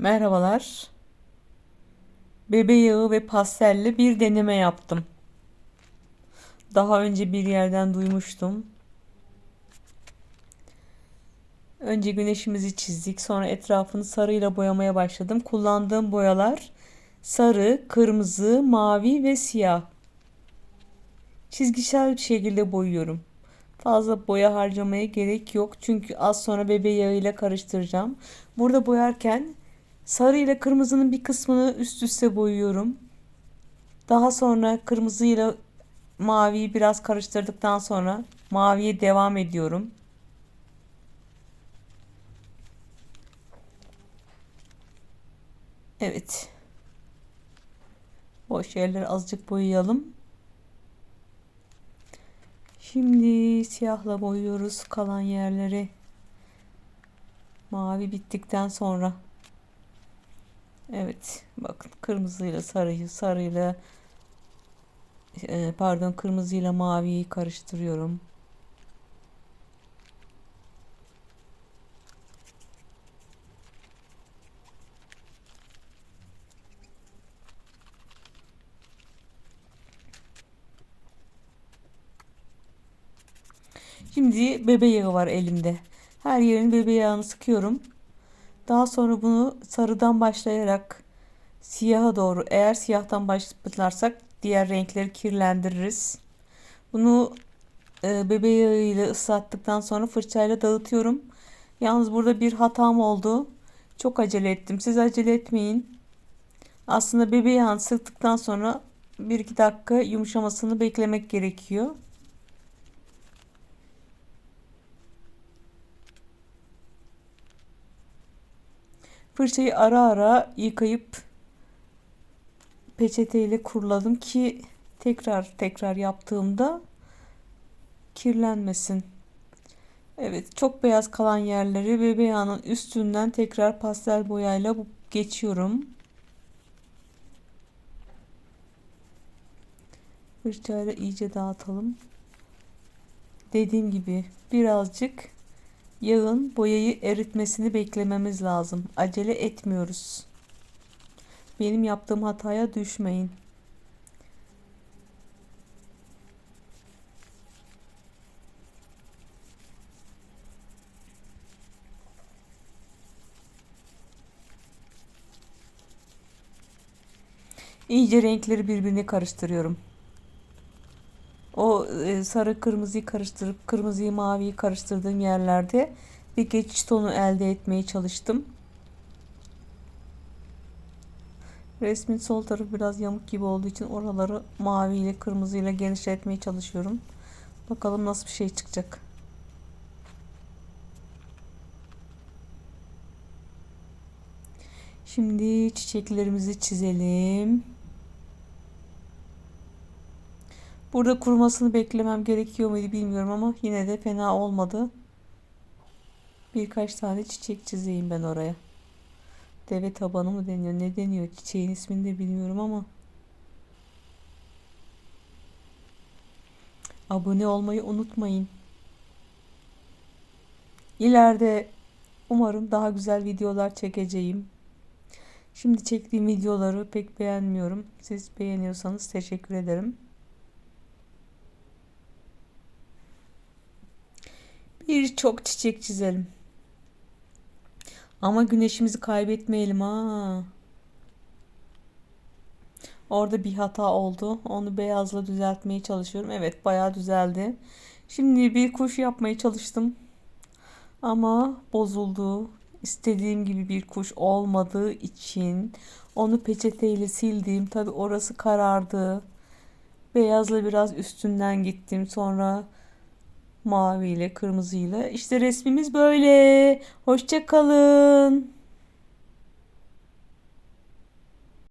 Merhabalar. Bebe yağı ve pastelli bir deneme yaptım. Daha önce bir yerden duymuştum. Önce güneşimizi çizdik. Sonra etrafını sarıyla boyamaya başladım. Kullandığım boyalar sarı, kırmızı, mavi ve siyah. Çizgisel bir şekilde boyuyorum. Fazla boya harcamaya gerek yok. Çünkü az sonra bebe yağıyla karıştıracağım. Burada boyarken sarı ile kırmızının bir kısmını üst üste boyuyorum. Daha sonra kırmızı ile maviyi biraz karıştırdıktan sonra maviye devam ediyorum. Evet. Boş yerleri azıcık boyayalım. Şimdi siyahla boyuyoruz kalan yerleri. Mavi bittikten sonra. Evet, bakın kırmızıyla sarıyı, sarıyla e, pardon kırmızıyla maviyi karıştırıyorum. Şimdi bebe yağı var elimde. Her yerin bebe yağını sıkıyorum. Daha sonra bunu sarıdan başlayarak siyaha doğru eğer siyahtan başlarsak diğer renkleri kirlendiririz. Bunu e, bebe yağıyla ıslattıktan sonra fırçayla dağıtıyorum. Yalnız burada bir hatam oldu. Çok acele ettim. Siz acele etmeyin. Aslında bebe yağını sıktıktan sonra 1-2 dakika yumuşamasını beklemek gerekiyor. Fırçayı ara ara yıkayıp peçeteyle kuruladım ki tekrar tekrar yaptığımda kirlenmesin. Evet çok beyaz kalan yerleri bebe yağının üstünden tekrar pastel boyayla geçiyorum. Fırçayla iyice dağıtalım. Dediğim gibi birazcık yağın boyayı eritmesini beklememiz lazım. Acele etmiyoruz. Benim yaptığım hataya düşmeyin. İyice renkleri birbirine karıştırıyorum. O e, sarı kırmızıyı karıştırıp kırmızıyı maviyi karıştırdığım yerlerde bir geçiş tonu elde etmeye çalıştım. Resmin sol tarafı biraz yamuk gibi olduğu için oraları mavi ile kırmızı ile genişletmeye çalışıyorum. Bakalım nasıl bir şey çıkacak. Şimdi çiçeklerimizi çizelim. Burada kurumasını beklemem gerekiyor muydu bilmiyorum ama yine de fena olmadı. Birkaç tane çiçek çizeyim ben oraya. Deve tabanı mı deniyor? Ne deniyor? Çiçeğin ismini de bilmiyorum ama. Abone olmayı unutmayın. İleride umarım daha güzel videolar çekeceğim. Şimdi çektiğim videoları pek beğenmiyorum. Siz beğeniyorsanız teşekkür ederim. Birçok çiçek çizelim. Ama güneşimizi kaybetmeyelim ha. Orada bir hata oldu. Onu beyazla düzeltmeye çalışıyorum. Evet bayağı düzeldi. Şimdi bir kuş yapmaya çalıştım. Ama bozuldu. İstediğim gibi bir kuş olmadığı için onu peçeteyle sildim. Tabi orası karardı. Beyazla biraz üstünden gittim. Sonra maviyle, kırmızıyla. İşte resmimiz böyle. Hoşça kalın.